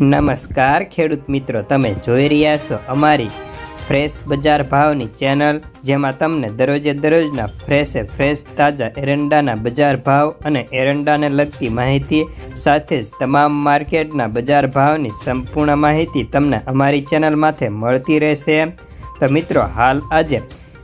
નમસ્કાર, ખેડૂત મિત્રો. તમે જોઈ રહ્યા છો અમારી ફ્રેશ બજાર ભાવની ચેનલ, જેમાં તમને દરરોજે દરરોજના ફ્રેશે ફ્રેશ તાજા એરંડાના બજાર ભાવ અને એરંડાને લગતી માહિતી, સાથે જ તમામ માર્કેટના બજાર ભાવની સંપૂર્ણ માહિતી તમને અમારી ચેનલમાંથી મળતી રહેશે. તો મિત્રો, હાલ આજે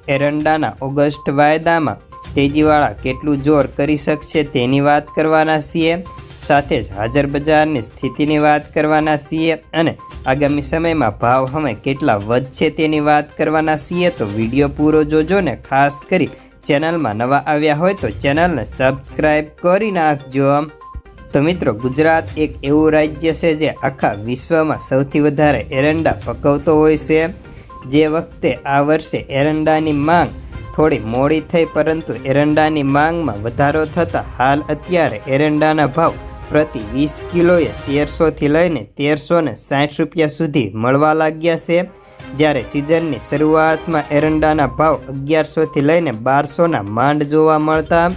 એરંડાના ઓગસ્ટ વાયદામાં તેજીવાળા કેટલું જોર કરી શકશે તેની વાત કરવાના છીએ. સાથે જ હાજર બજારની સ્થિતિની વાત કરવાના છીએ અને આગામી સમયમાં ભાવ હવે કેટલા વધશે તેની વાત કરવાના છીએ, તો વીડિયો પૂરો જોજો ને ખાસ કરી ચેનલમાં નવા આવ્યા હોય તો ચેનલને સબસ્ક્રાઈબ કરી નાખજો તો મિત્રો, ગુજરાત એક એવું રાજ્ય છે જે આખા વિશ્વમાં સૌથી વધારે એરંડા પકવતો હોય છે. જે વખતે આ વર્ષે એરંડાની માંગ થોડી મોડી થઈ, પરંતુ એરંડાની માંગમાં વધારો થતાં હાલ અત્યારે એરંડાના ભાવ પ્રતિ વીસ કિલોએ તેરસોથી લઈને તેરસો ને સાઠ રૂપિયા સુધી મળવા લાગ્યા છે. જ્યારે સિઝનની શરૂઆતમાં એરંડાના ભાવ અગિયારસોથી લઈને બારસોના માંડ જોવા મળતા,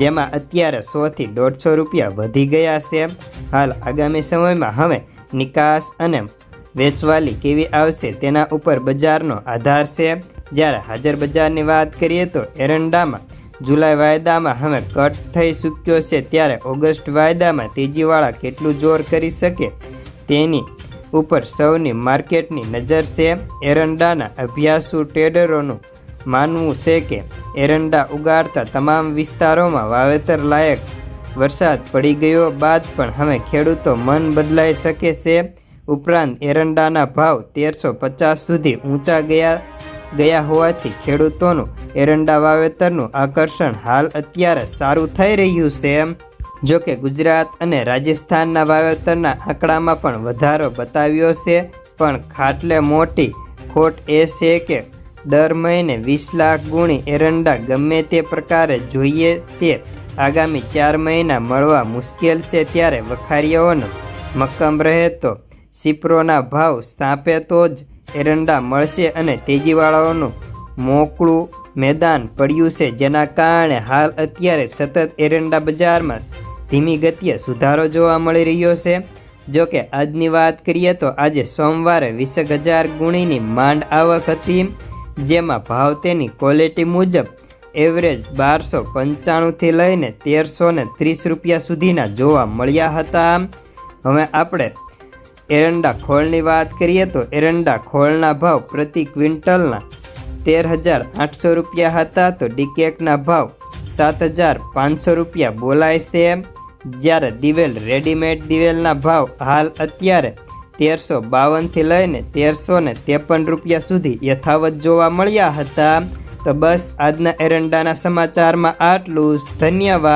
જેમાં અત્યારે સોથી દોઢસો રૂપિયા વધી ગયા છે. હાલ આગામી સમયમાં હવે નિકાસ અને વેચવાલી કેવી આવશે તેના ઉપર બજારનો આધાર છે. જ્યારે હાજર બજારની વાત કરીએ તો એરંડામાં જુલાઈ વાયદામાં હવે કટ થઈ ચૂક્યો છે ત્યારે ઓગસ્ટ વાયદામાં તેજીવાળા કેટલું જોર કરી શકે તેની ઉપર સૌની માર્કેટની નજર છે. એરંડાના અભ્યાસુ ટ્રેડરોનું માનવું છે કે એરંડા ઉગાડતા તમામ વિસ્તારોમાં વાવેતર લાયક વરસાદ પડી ગયો બાદ પણ હવે ખેડૂતો મન બદલાઈ શકે છે. ઉપરાંત એરંડાના ભાવ તેરસો પચાસ સુધી ઊંચા ગયા ગયા હોવાથી ખેડૂતોનું એરંડા વાવેતરનું આકર્ષણ હાલ અત્યારે સારું થઈ રહ્યું છે જો કે ગુજરાત અને રાજસ્થાનના વાવેતરના આંકડામાં પણ વધારો બતાવ્યો છે. પણ ખાટલે મોટી ખોટ એ છે કે દર મહિને વીસ લાખ ગુણી એરંડા ગમે તે પ્રકારે જોઈએ તે આગામી ચાર મહિના મળવા મુશ્કેલ છે ત્યારે વખારીઓનો મક્કમ રહે તો સિપ્રોના ભાવ સાપે તો જ એરંડા મળશે અને તેજીવાળાઓનું મોકળું મેદાન પડ્યું છે. જેના કારણે હાલ અત્યારે સતત એરંડા બજારમાં ધીમી ગતિએ સુધારો જોવા મળી રહ્યો છે. જો કે આજની વાત કરીએ તો આજે સોમવારે વીસેક હજાર ગુણીની માંડ આવક હતી, જેમાં ભાવ તેની ક્વોલિટી મુજબ એવરેજ બારસો પંચાણુંથી લઈને તેરસો ત્રીસ રૂપિયા સુધીના જોવા મળ્યા હતા. હવે આપણે એરંડા ખોળની વાત કરીએ તો એરંડા ખોળના ભાવ પ્રતિ ક્વિન્ટલના તેર હજાર આઠસો રૂપિયા હતા તો ડીકેકના ભાવ સાત હજાર પાંચસો રૂપિયા બોલાય છે જ્યારે દિવેલ રેડીમેડ દિવેલના ભાવ હાલ અત્યારે તેરસો બાવનથી લઈને તેરસો ને ત્રેપન રૂપિયા સુધી યથાવત જોવા મળ્યા હતા. તો બસ આજના એરંડાના સમાચારમાં આટલું જ. ધન્યવાદ.